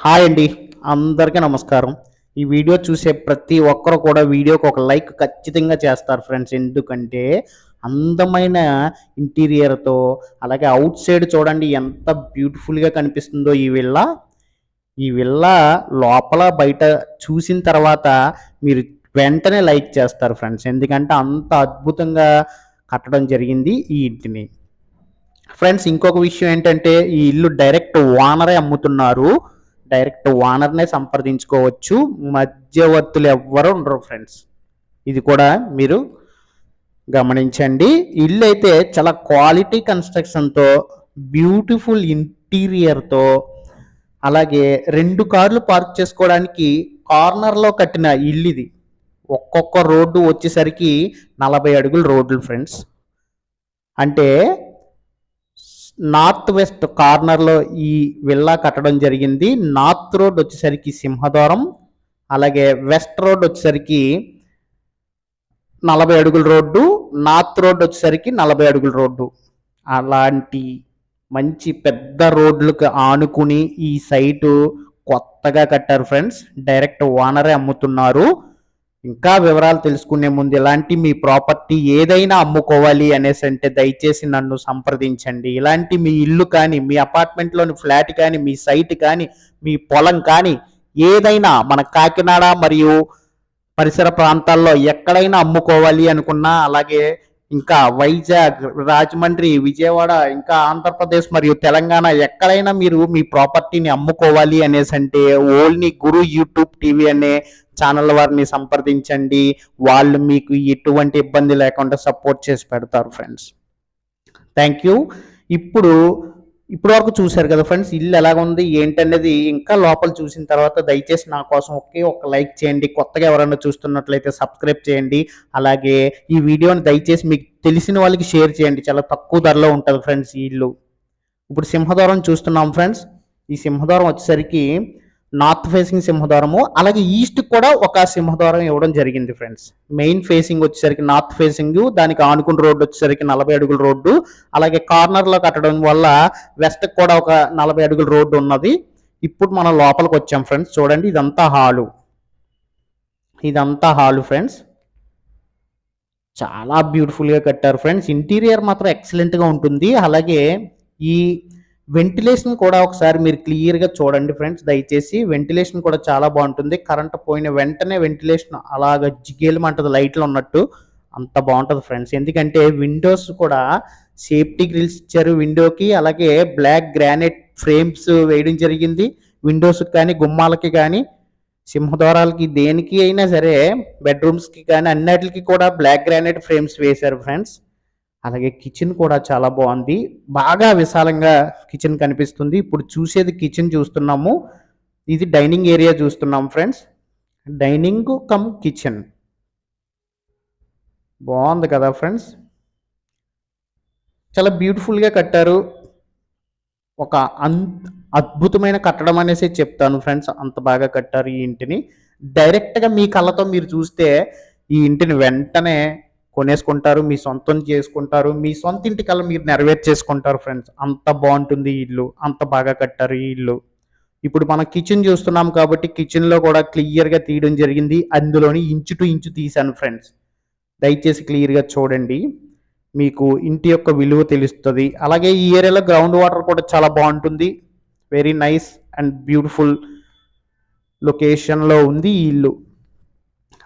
Hi అండి. అందరికీ నమస్కారం. ఈ వీడియో చూసే ప్రతి ఒక్కరు కూడా వీడియోకి ఒక లైక్ ఖచ్చితంగా చేస్తారు ఫ్రెండ్స్. ఎందుకంటే అందమైన ఇంటీరియర్తో అలాగే అవుట్ సైడ్ చూడండి ఎంత బ్యూటిఫుల్గా కనిపిస్తుందో ఈ విల్లా ఈ విల్లా లోపల బయట చూసిన తర్వాత మీరు వెంటనే లైక్ చేస్తారు ఫ్రెండ్స్. ఎందుకంటే అంత అద్భుతంగా కట్టడం జరిగింది ఈ ఇంటిని. ఫ్రెండ్స్ ఇంకొక విషయం ఏంటంటే ఈ ఇల్లు డైరెక్ట్ ఓనరే అమ్ముతున్నారు. డైరెక్ట్ ఓనర్నే సంప్రదించుకోవచ్చు. మధ్యవర్తులు ఎవ్వరు ఉండరు ఫ్రెండ్స్. ఇది కూడా మీరు గమనించండి. ఇల్లు అయితే చాలా క్వాలిటీ కన్స్ట్రక్షన్తో బ్యూటిఫుల్ ఇంటీరియర్తో అలాగే రెండు కార్లు పార్క్ చేసుకోవడానికి కార్నర్లో కట్టిన ఇల్లు ఇది ఒక్కొక్క రోడ్డు వచ్చేసరికి నలభై అడుగులు రోడ్లు ఫ్రెండ్స్. అంటే నార్త్ వెస్ట్ కార్నర్లో ఈ విల్లా కట్టడం జరిగింది. నార్త్ రోడ్ వచ్చేసరికి సింహద్వారం అలాగే వెస్ట్ రోడ్ వచ్చేసరికి నలభై అడుగుల రోడ్డు నార్త్ రోడ్ వచ్చేసరికి నలభై అడుగుల రోడ్డు. అలాంటి మంచి పెద్ద రోడ్లకు ఆనుకుని ఈ సైటు కొత్తగా కట్టారు ఫ్రెండ్స్. డైరెక్ట్ ఓనరే అమ్ముతున్నారు. ఇంకా వివరాలు తెలుసుకునే ముందు ఇలాంటి మీ ప్రాపర్టీ ఏదైనా అమ్ముకోవాలి అనేసి అంటే దయచేసి నన్ను సంప్రదించండి. ఇలాంటి మీ ఇల్లు కానీ మీ అపార్ట్మెంట్లోని ఫ్లాట్ కానీ మీ సైట్ కానీ మీ పొలం కానీ ఏదైనా మన కాకినాడ మరియు పరిసర ప్రాంతాల్లో ఎక్కడైనా అమ్ముకోవాలి అనుకున్నా అలాగే ఇంకా వైజాగ్ రాజమండ్రి విజయవాడ ఇంకా ఆంధ్రప్రదేశ్ మరియు తెలంగాణ ఎక్కడైనా మీరు మీ ప్రాపర్టీని అమ్ముకోవాలి అనేసి అంటే ఓన్లీ గురు యూట్యూబ్ టీవీ అనే ఛానల్ వారిని సంప్రదించండి. వాళ్ళు మీకు ఎటువంటి ఇబ్బంది లేకుండా సపోర్ట్ చేసి పెడతారు ఫ్రెండ్స్. Thank you. ఇప్పుడు ఇప్పుడు వరకు చూశారు కదా ఫ్రెండ్స్ ఇల్లు ఎలాగ ఉంది ఏంటనేది ఇంకా లోపల చూసిన తర్వాత దయచేసి నా కోసం ఒకే ఒక లైక్ చేయండి. కొత్తగా ఎవరైనా చూస్తున్నట్లయితే సబ్స్క్రైబ్ చేయండి. అలాగే ఈ వీడియోని దయచేసి మీకు తెలిసిన వాళ్ళకి షేర్ చేయండి. చాలా తక్కువ ధరలో ఉంటుంది ఫ్రెండ్స్ ఈ ఇల్లు. ఇప్పుడు సింహద్వారం చూస్తున్నాం ఫ్రెండ్స్. ఈ సింహద్వారం వచ్చేసరికి నార్త్ ఫేసింగ్ సింహద్వారము అలాగే ఈస్ట్ కూడా ఒక సింహద్వారం ఇవ్వడం జరిగింది ఫ్రెండ్స్. మెయిన్ ఫేసింగ్ వచ్చేసరికి నార్త్ ఫేసింగ్ దానికి ఆనుకున్న రోడ్డు వచ్చేసరికి నలభై అడుగుల రోడ్డు అలాగే కార్నర్లో కట్టడం వల్ల వెస్ట్ కూడా ఒక నలభై అడుగుల రోడ్డు ఉన్నది. ఇప్పుడు మనం లోపలికి వచ్చాం ఫ్రెండ్స్. చూడండి ఇదంతా హాలు. ఇదంతా హాలు ఫ్రెండ్స్. చాలా బ్యూటిఫుల్గా కట్టారు ఫ్రెండ్స్. ఇంటీరియర్ మాత్రం ఎక్సలెంట్గా ఉంటుంది. అలాగే ఈ వెంటిలేషన్ కూడా ఒకసారి మీరు క్లియర్గా చూడండి ఫ్రెండ్స్ దయచేసి వెంటిలేషన్ కూడా చాలా బాగుంటుంది. కరెంట్ పోయిన వెంటనే వెంటిలేషన్ అలాగ జిగేలమంటది లైట్లు ఉన్నట్టు అంత బాగుంటుంది ఫ్రెండ్స్ ఎందుకంటే విండోస్ కూడా సేఫ్టీ గ్రిల్స్ ఇచ్చారు విండోకి అలాగే బ్లాక్ గ్రానైట్ ఫ్రేమ్స్ వేయడం జరిగింది విండోస్కి కానీ గుమ్మాలకి కానీ సింహద్వారాలకి దేనికి అయినా సరే బెడ్రూమ్స్కి కానీ అన్నిటికి కూడా బ్లాక్ గ్రానైట్ ఫ్రేమ్స్ వేశారు ఫ్రెండ్స్ అలాగే కిచెన్ కూడా చాలా బాగుంది. బాగా విశాలంగా కిచెన్ కనిపిస్తుంది. ఇప్పుడు చూసేది కిచెన్ చూస్తున్నాము. ఇది డైనింగ్ ఏరియా చూస్తున్నాం ఫ్రెండ్స్. Dining cum kitchen. బాగుంది కదా ఫ్రెండ్స్. చాలా బ్యూటిఫుల్గా కట్టారు. ఒక అన్ అద్భుతమైన కట్టడం అనేసి చెప్తాను ఫ్రెండ్స్. అంత బాగా కట్టారు ఈ ఇంటిని. డైరెక్ట్గా మీ కళ్ళతో మీరు చూస్తే ఈ ఇంటిని వెంటనే కొనేసుకుంటారు మీ సొంతం చేసుకుంటారు మీ సొంత ఇంటి కల్లా మీరు నెరవేర్చేసుకుంటారు ఫ్రెండ్స్ అంత బాగుంటుంది ఇల్లు అంత బాగా కట్టారు ఈ ఇల్లు. ఇప్పుడు మనం కిచెన్ చూస్తున్నాం కాబట్టి కిచెన్లో కూడా క్లియర్గా తీయడం జరిగింది. అందులోని ఇంచు టు ఇంచు తీశాను ఫ్రెండ్స్ దయచేసి క్లియర్గా చూడండి. మీకు ఇంటి యొక్క విలువ తెలుస్తుంది. అలాగే ఈ ఏరియాలో గ్రౌండ్ వాటర్ కూడా చాలా బాగుంటుంది. వెరీ నైస్ అండ్ బ్యూటిఫుల్ లొకేషన్లో ఉంది ఈ ఇల్లు.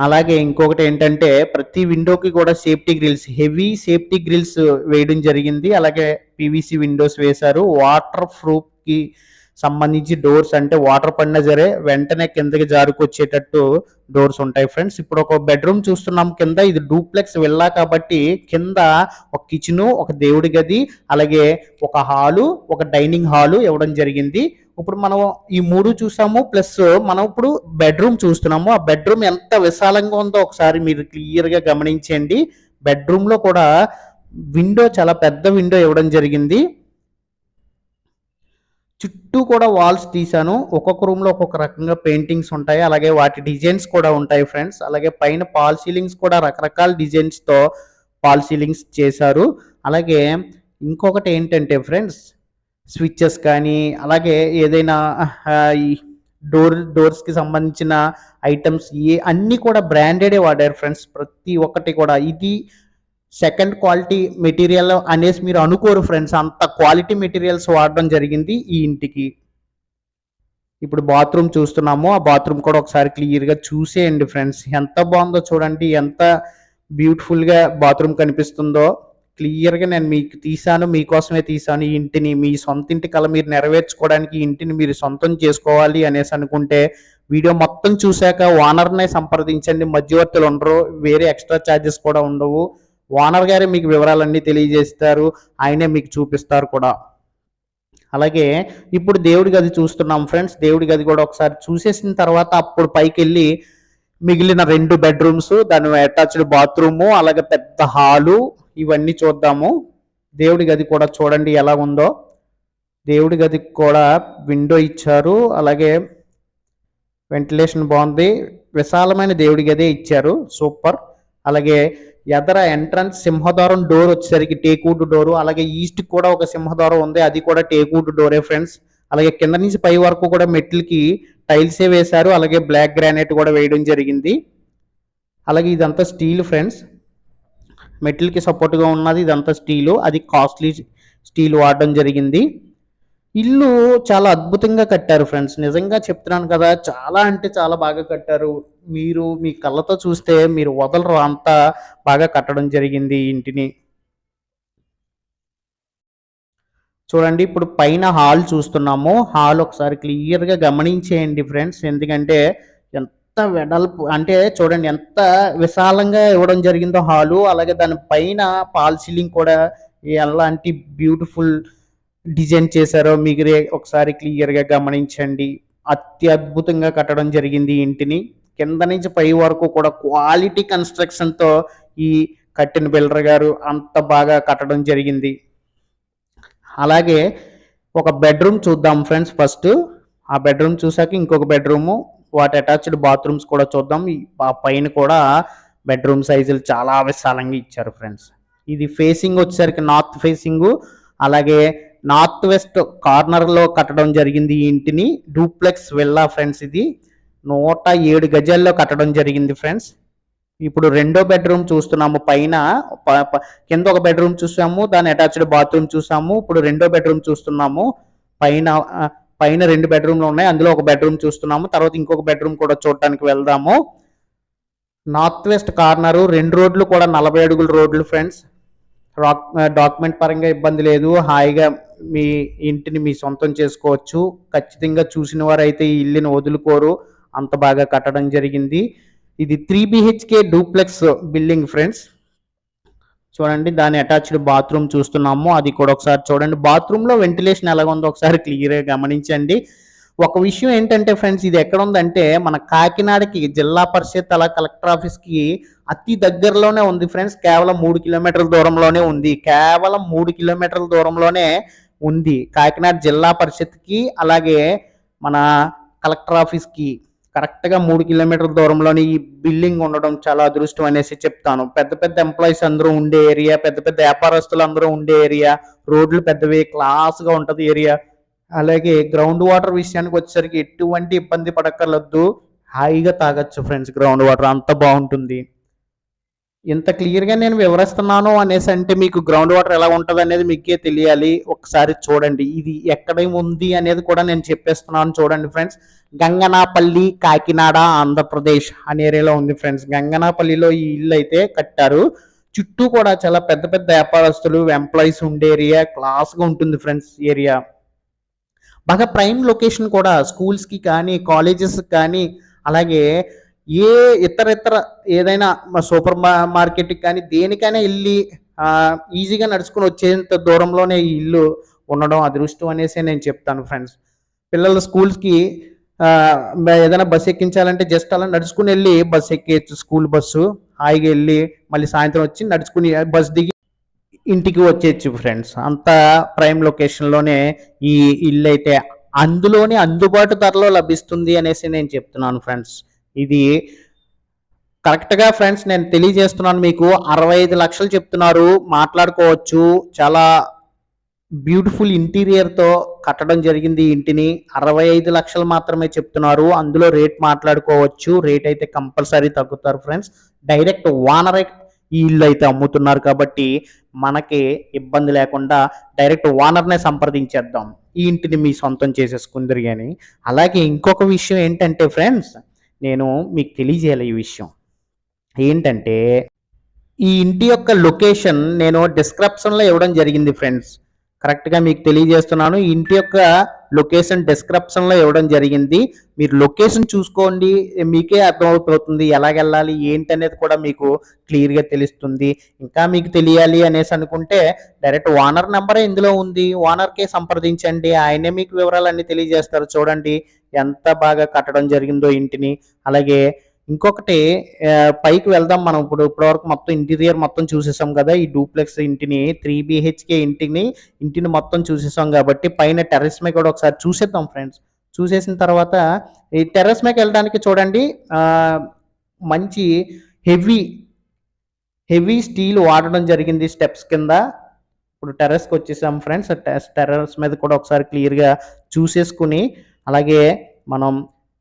అలాగే ఇంకొకటి ఏంటంటే ప్రతి విండోకి కూడా safety grills heavy safety grills వేయడం జరిగింది. అలాగే పీవీసీ విండోస్ వేశారు. వాటర్ ప్రూఫ్కి సంబంధించి డోర్స్ అంటే వాటర్ పడినా సరే వెంటనే కిందకి జారుకొచ్చేటట్టు డోర్స్ ఉంటాయి ఫ్రెండ్స్ ఇప్పుడు ఒక బెడ్రూమ్ చూస్తున్నాం కింద ఇది డూప్లెక్స్ వెళ్ళా కాబట్టి కింద ఒక కిచెను ఒక దేవుడి గది అలాగే ఒక హాలు ఒక డైనింగ్ హాలు ఇవ్వడం జరిగింది. ఇప్పుడు మనం ఈ మూడు చూసాము ప్లస్ మనం ఇప్పుడు బెడ్రూమ్ చూస్తున్నాము. ఆ బెడ్రూమ్ ఎంత విశాలంగా ఉందో ఒకసారి మీరు క్లియర్గా గమనించండి బెడ్రూమ్లో కూడా విండో చాలా పెద్ద విండో ఇవ్వడం జరిగింది. చుట్టూ కూడా వాల్స్ తీశాను. ఒక్కొక్క రూమ్లో ఒక్కొక్క రకంగా పెయింటింగ్స్ ఉంటాయి. అలాగే వాటి డిజైన్స్ కూడా ఉంటాయి ఫ్రెండ్స్ అలాగే పైన పాల్ సీలింగ్స్ కూడా రకరకాల డిజైన్స్తో పాల్ సీలింగ్స్ చేశారు. అలాగే ఇంకొకటి ఏంటంటే ఫ్రెండ్స్ స్విచ్చెస్ కానీ అలాగే ఏదైనా డోర్ డోర్స్కి సంబంధించిన ఐటమ్స్ ఏ అన్నీ కూడా బ్రాండెడే వాడారు ఫ్రెండ్స్ ప్రతి ఒక్కటి కూడా. ఇది సెకండ్ క్వాలిటీ మెటీరియల్ అనేసి మీరు అనుకోరు ఫ్రెండ్స్ అంత క్వాలిటీ మెటీరియల్స్ వాడడం జరిగింది ఈ ఇంటికి. ఇప్పుడు బాత్రూమ్ చూస్తున్నాము. ఆ బాత్రూమ్ కూడా ఒకసారి క్లియర్గా చూసేయండి ఫ్రెండ్స్ ఎంత బాగుందో చూడండి. ఎంత బ్యూటిఫుల్గా బాత్రూమ్ కనిపిస్తుందో. క్లియర్గా నేను మీకు తీసాను మీకోసమే తీసాను ఈ ఇంటిని. మీ సొంత ఇంటి కల మీరు నెరవేర్చుకోవడానికి ఇంటిని మీరు సొంతం చేసుకోవాలి అనేసి అనుకుంటే వీడియో మొత్తం చూశాక ఓనర్నే సంప్రదించండి. మధ్యవర్తులు ఉండరు. వేరే ఎక్స్ట్రా ఛార్జెస్ కూడా ఉండవు. ఓనర్ గారే మీకు వివరాలన్నీ తెలియజేస్తారు. ఆయనే మీకు చూపిస్తారు కూడా. అలాగే ఇప్పుడు దేవుడి గది చూస్తున్నాం ఫ్రెండ్స్. దేవుడి గది కూడా ఒకసారి చూసేసిన తర్వాత అప్పుడు పైకి వెళ్ళి మిగిలిన రెండు బెడ్రూమ్స్ దాని అటాచ్డ్ బాత్రూము అలాగే పెద్ద హాలు ఇవన్నీ చూద్దాము. దేవుడి గది కూడా చూడండి ఎలా ఉందో. దేవుడి గదికి కూడా విండో ఇచ్చారు. అలాగే వెంటిలేషన్ బాగుంది. విశాలమైన దేవుడి గదే ఇచ్చారు. సూపర్. అలాగే ఎదర ఎంట్రన్స్ సింహద్వారం డోర్ వచ్చేసరికి టేకూడ్ డోరు అలాగే ఈస్ట్ కూడా ఒక సింహద్వారం ఉంది అది కూడా టేకూడ్ డోరే ఫ్రెండ్స్. అలాగే కింద నుంచి పై వరకు కూడా మెట్లకి టైల్సే వేశారు అలాగే బ్లాక్ గ్రానైట్ కూడా వేయడం జరిగింది. అలాగే ఇదంతా స్టీల్ ఫ్రెండ్స్. మెట్లకి సపోర్ట్గా ఉన్నది ఇదంతా స్టీలు అది కాస్ట్లీ స్టీల్ వాడడం జరిగింది. ఇల్లు చాలా అద్భుతంగా కట్టారు ఫ్రెండ్స్ నిజంగా చెప్తున్నాను కదా చాలా అంటే చాలా బాగా కట్టారు. మీరు మీ కళ్ళతో చూస్తే మీరు వదలరు అంతా బాగా కట్టడం జరిగింది ఇంటిని. చూడండి ఇప్పుడు పైన హాల్ చూస్తున్నాము. హాల్ ఒకసారి క్లియర్గా గమనించేయండి ఫ్రెండ్స్ ఎందుకంటే ఎంత వెడల్పు అంటే చూడండి ఎంత విశాలంగా ఇవ్వడం జరిగిందో హాలు. అలాగే దాని పైన పాల్ సీలింగ్ కూడా ఎలాంటి బ్యూటిఫుల్ డిజైన్ చేశారో మీరే ఒకసారి క్లియర్గా గమనించండి. అత్యద్భుతంగా కట్టడం జరిగింది ఇంటిని. కింద నుంచి పై వరకు కూడా క్వాలిటీ కన్స్ట్రక్షన్తో ఈ కట్టిన బిల్డర్ గారు అంత బాగా కట్టడం జరిగింది. అలాగే ఒక బెడ్రూమ్ చూద్దాం ఫ్రెండ్స్ ఫస్ట్ ఆ బెడ్రూమ్ చూసాక ఇంకొక బెడ్రూము వాటి అటాచ్డ్ బాత్రూమ్స్ కూడా చూద్దాం. ఆ పైన కూడా బెడ్రూమ్ సైజులు చాలా విశాలంగా ఇచ్చారు ఫ్రెండ్స్ ఇది ఫేసింగ్ వచ్చేసరికి నార్త్ ఫేసింగ్ అలాగే నార్త్ వెస్ట్ కార్నర్లో కట్టడం జరిగింది ఈ ఇంటిని. డూప్లెక్స్ వెళ్ళా ఫ్రెండ్స్ ఇది. నూట ఏడు గజాల్లో కట్టడం జరిగింది ఫ్రెండ్స్. ఇప్పుడు రెండో బెడ్రూమ్ చూస్తున్నాము. పైన కింద ఒక బెడ్రూమ్ చూసాము. దాని అటాచ్డ్ బాత్రూమ్ చూసాము. ఇప్పుడు రెండో బెడ్రూమ్ చూస్తున్నాము. పైన పైన రెండు బెడ్రూమ్లు ఉన్నాయి. అందులో ఒక బెడ్రూమ్ చూస్తున్నాము. తర్వాత ఇంకొక బెడ్రూమ్ కూడా చూడటానికి వెళ్దాము. నార్త్ వెస్ట్ కార్నరు రెండు రోడ్లు కూడా నలభై అడుగుల రోడ్లు ఫ్రెండ్స్. డాక్యుమెంట్ పరంగా ఇబ్బంది లేదు. హాయిగా మీ ఇంటిని మీ సొంతం చేసుకోవచ్చు. ఖచ్చితంగా చూసిన వారైతే ఈ ఇల్లుని వదులుకోరు. అంత బాగా కట్టడం జరిగింది. ఇది three BHK duplex building friends. చూడండి దాని అటాచ్డ్ బాత్రూమ్ చూస్తున్నాము. అది కూడా ఒకసారి చూడండి. బాత్రూంలో వెంటిలేషన్ ఎలా ఉందో ఒకసారి క్లియర్గా గమనించండి. ఒక విషయం ఏంటంటే ఫ్రెండ్స్ ఇది ఎక్కడ ఉందంటే మన కాకినాడకి జిల్లా పరిషత్ అలా కలెక్టర్ ఆఫీస్కి అతి దగ్గరలోనే ఉంది ఫ్రెండ్స్ కేవలం మూడు కిలోమీటర్ల దూరంలోనే ఉంది. కేవలం మూడు కిలోమీటర్ల దూరంలోనే ఉంది. కాకినాడ జిల్లా పరిషత్కి అలాగే మన కలెక్టర్ ఆఫీస్కి కరెక్ట్గా మూడు కిలోమీటర్ల దూరంలోనే ఈ బిల్డింగ్ ఉండడం చాలా అదృష్టం అనేసి చెప్తాను. పెద్ద పెద్ద ఎంప్లాయీస్ అందరూ ఉండే ఏరియా పెద్ద పెద్ద వ్యాపారస్తులు అందరూ ఉండే ఏరియా రోడ్లు పెద్దవి క్లాస్గా ఉంటుంది ఏరియా. అలాగే గ్రౌండ్ వాటర్ విషయానికి వచ్చేసరికి ఎటువంటి ఇబ్బంది పడక్కర్లేదు హాయిగా తాగొచ్చు ఫ్రెండ్స్ గ్రౌండ్ వాటర్ అంత బాగుంటుంది. ఇంత క్లియర్గా నేను వివరిస్తున్నాను అనేసి అంటే మీకు గ్రౌండ్ వాటర్ ఎలా ఉంటుంది అనేది మీకే తెలియాలి. ఒకసారి చూడండి. ఇది ఎక్కడ ఉంది అనేది కూడా నేను చెప్పేస్తున్నాను చూడండి ఫ్రెండ్స్. గంగనాపల్లి కాకినాడ ఆంధ్రప్రదేశ్ అనే ఏరియాలో ఉంది ఫ్రెండ్స్. గంగనాపల్లిలో ఈ ఇల్లు అయితే కట్టారు. చుట్టూ కూడా చాలా పెద్ద పెద్ద వ్యాపారస్తులు ఎంప్లాయీస్ ఉండే ఏరియా క్లాస్గా ఉంటుంది ఫ్రెండ్స్ ఏరియా. బాగా ప్రైమ్ లొకేషన్ కూడా. స్కూల్స్కి కానీ కాలేజెస్కి కానీ అలాగే ఏ ఇతర ఇతర ఏదైనా సూపర్ మార్కెట్కి కానీ దేనికైనా వెళ్ళి ఈజీగా నడుచుకుని వచ్చేంత దూరంలోనే ఈ ఇల్లు ఉండడం అదృష్టం అనేసి నేను చెప్తాను ఫ్రెండ్స్. పిల్లల స్కూల్స్కి ఏదైనా బస్ ఎక్కించాలంటే జస్ట్ అలా నడుచుకుని వెళ్ళి బస్ ఎక్కేయచ్చు స్కూల్ బస్సు. హాయిగా వెళ్ళి మళ్ళీ సాయంత్రం వచ్చి నడుచుకుని బస్ దిగి ఇంటికి వచ్చేయచ్చు ఫ్రెండ్స్. అంత ప్రైమ్ లొకేషన్లోనే ఈ ఇల్లు అయితే అందులోనే అందుబాటు ధరలో లభిస్తుంది అనేసి నేను చెప్తున్నాను ఫ్రెండ్స్. ఇది కరెక్ట్గా ఫ్రెండ్స్ నేను తెలియజేస్తున్నాను మీకు. అరవై ఐదు లక్షలు చెప్తున్నారు. మాట్లాడుకోవచ్చు. చాలా బ్యూటిఫుల్ ఇంటీరియర్తో కట్టడం జరిగింది ఇంటిని. అరవై ఐదు లక్షలు మాత్రమే చెప్తున్నారు. అందులో రేట్ మాట్లాడుకోవచ్చు. రేట్ అయితే కంపల్సరీ తగ్గుతారు ఫ్రెండ్స్ డైరెక్ట్ వానరే ఈ ఇల్లు అయితే అమ్ముతున్నారు కాబట్టి మనకి ఇబ్బంది లేకుండా డైరెక్ట్ ఓనర్నే సంప్రదించేద్దాం. ఈ ఇంటిని మీ సొంతం చేసేసుకుందరు కానీ అలాగే ఇంకొక విషయం ఏంటంటే ఫ్రెండ్స్ నేను మీకు తెలియజేయాలి ఈ విషయం. ఏంటంటే ఈ ఇంటి యొక్క లొకేషన్ నేను డిస్క్రిప్షన్లో ఇవ్వడం జరిగింది ఫ్రెండ్స్ కరెక్ట్గా మీకు తెలియజేస్తున్నాను. ఇంటి యొక్క లొకేషన్ డిస్క్రిప్షన్లో ఇవ్వడం జరిగింది. మీరు లొకేషన్ చూసుకోండి. మీకే అర్థమవుతుంది ఎలాగెళ్ళాలి ఏంటి అనేది కూడా మీకు క్లియర్గా తెలుస్తుంది. ఇంకా మీకు తెలియాలి అనేసి అనుకుంటే డైరెక్ట్ ఓనర్ నెంబరే ఇందులో ఉంది. ఓనర్కే సంప్రదించండి. ఆయనే మీకు వివరాలన్నీ తెలియజేస్తారు. చూడండి ఎంత బాగా కట్టడం జరిగిందో ఇంటిని. అలాగే ఇంకొకటి పైకి వెళ్దాం మనం ఇప్పుడు. ఇప్పటివరకు మొత్తం ఇంటీరియర్ మొత్తం చూసేసాం కదా ఈ డూప్లెక్స్ ఇంటిని త్రీ బిహెచ్కే ఇంటిని ఇంటిని మొత్తం చూసేసాం కాబట్టి పైన టెర్రస్ మీద కూడా ఒకసారి చూసేద్దాం ఫ్రెండ్స్. చూసేసిన తర్వాత ఈ టెర్రస్ మీద వెళ్ళడానికి చూడండి మంచి హెవీ హెవీ స్టీల్ వాడడం జరిగింది స్టెప్స్ కింద. ఇప్పుడు టెర్రస్కి వచ్చేసాం ఫ్రెండ్స్ టెర్రస్ మీద కూడా ఒకసారి క్లియర్గా చూసేసుకుని అలాగే మనం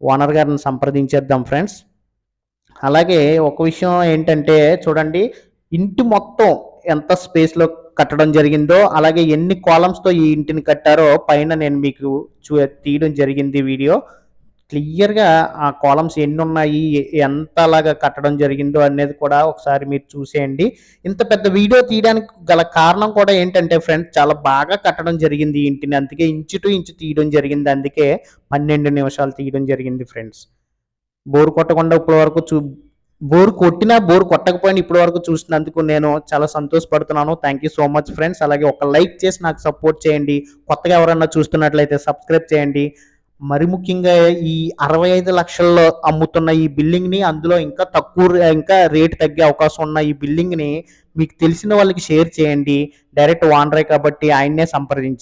ఓనర్ గారిని సంప్రదించేద్దాం ఫ్రెండ్స్. అలాగే ఒక విషయం ఏంటంటే చూడండి ఇంటి మొత్తం ఎంత స్పేస్లో కట్టడం జరిగిందో అలాగే ఎన్ని కాలమ్స్తో ఈ ఇంటిని కట్టారో పైన నేను మీకు చూ తీయడం జరిగింది వీడియో. క్లియర్గా ఆ కాలమ్స్ ఎన్ని ఉన్నాయి ఎంతలాగా కట్టడం జరిగిందో అనేది కూడా ఒకసారి మీరు చూసేయండి. ఇంత పెద్ద వీడియో తీయడానికి గల కారణం కూడా ఏంటంటే ఫ్రెండ్స్ చాలా బాగా కట్టడం జరిగింది ఇంటిని. అందుకే ఇంచు టు ఇంచు తీయడం జరిగింది. అందుకే పన్నెండు నిమిషాలు తీయడం జరిగింది ఫ్రెండ్స్ బోర్ కొట్టకుండా ఇప్పటి వరకు చూ బోర్ కొట్టినా బోర్ కొట్టకపోయినా ఇప్పటి వరకు చూసినందుకు నేను చాలా సంతోషపడుతున్నాను. Thank you so much friends అలాగే ఒక లైక్ చేసి నాకు సపోర్ట్ చేయండి. కొత్తగా ఎవరన్నా చూస్తున్నట్లయితే సబ్స్క్రైబ్ చేయండి. మరి ముఖ్యంగా ఈ అరవై ఐదు లక్షల్లో అమ్ముతున్న ఈ బిల్డింగ్ని అందులో ఇంకా తక్కువ రే- ఇంకా రేట్ తగ్గే అవకాశం ఉన్న ఈ బిల్డింగ్ని మీకు తెలిసిన వాళ్ళకి షేర్ చేయండి. డైరెక్ట్ వానరే కాబట్టి ఆయన్నే సంప్రదించండి.